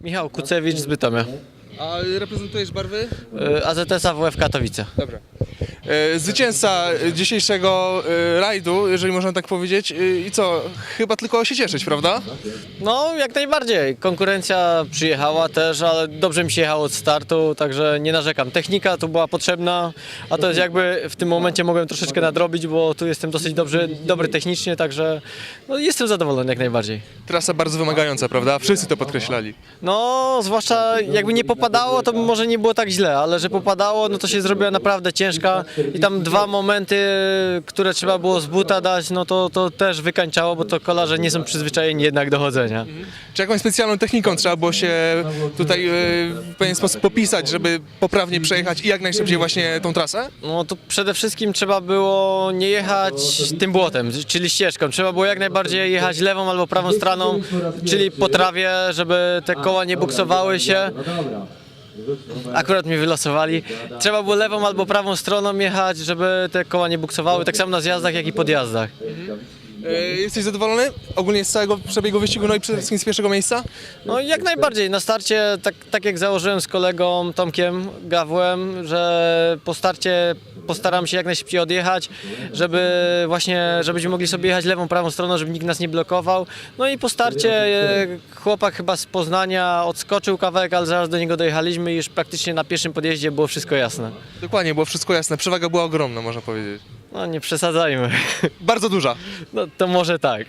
Michał Kucewicz z Bytomia. A reprezentujesz barwy? Y, AZS AWF Katowice. Dobra. E, Zwycięzca dzisiejszego e, rajdu, jeżeli można tak powiedzieć. E, I co? Chyba tylko się cieszyć, prawda? No, jak najbardziej. Konkurencja przyjechała też, ale dobrze mi się jechało od startu, także nie narzekam. Technika tu była potrzebna, a to jest jakby w tym momencie mogłem troszeczkę nadrobić, bo tu jestem dosyć dobrze, dobry technicznie, także no, jestem zadowolony jak najbardziej. Trasa bardzo wymagająca, prawda? Wszyscy to podkreślali. No, zwłaszcza jakby nie popadało, to może nie było tak źle, ale że popadało, no to się zrobiła naprawdę ciężka i tam dwa momenty, które trzeba było z buta dać, no to, to też wykańczało, bo to kolarze nie są przyzwyczajeni jednak do chodzenia. Czy jakąś specjalną techniką trzeba było się tutaj e, w pewien sposób popisać, żeby poprawnie przejechać i jak najszybciej właśnie tą trasę? No to przede wszystkim trzeba było nie jechać tym błotem, czyli ścieżką. Trzeba było jak najbardziej jechać lewą albo prawą stroną, czyli po trawie, żeby te koła nie buksowały się. Akurat mnie wylosowali. Trzeba było lewą albo prawą stroną jechać, żeby te koła nie buksowały, tak samo na zjazdach, jak i podjazdach. E, Jesteś zadowolony ogólnie z całego przebiegu wyścigu, no i przede wszystkim z pierwszego miejsca? No jak najbardziej. Na starcie, tak, tak jak założyłem z kolegą Tomkiem Gawłem, że po starcie postaram się jak najszybciej odjechać, żeby właśnie, żebyśmy mogli sobie jechać lewą, prawą stroną, żeby nikt nas nie blokował. No i po starcie e, chłopak chyba z Poznania odskoczył kawałek, ale zaraz do niego dojechaliśmy i już praktycznie na pierwszym podjeździe było wszystko jasne. Dokładnie, było wszystko jasne. Przewaga była ogromna, można powiedzieć. No nie przesadzajmy. Bardzo duża. No to może tak.